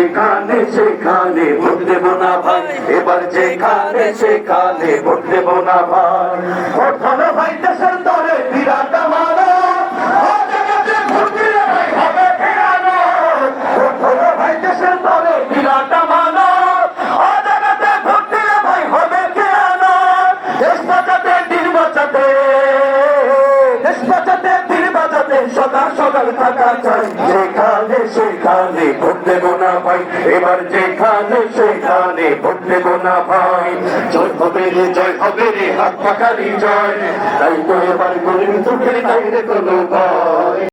যেখানে সেখানে ভোট দেব না ভাই। এবার যেখানে সেখানে ভোট দেব না ভাই। সদা সকাল থাকা চাই। যেখানে সেখানে ভোট দেব না ভাই, এবার যেখানে সেখানে ভোট দেব না ভাই। জয় হবে রে, জয় হবে রে, হাত পাখারি জয়। তাই তো এবার গরিব চোখে তাই রে কোনো ভয়।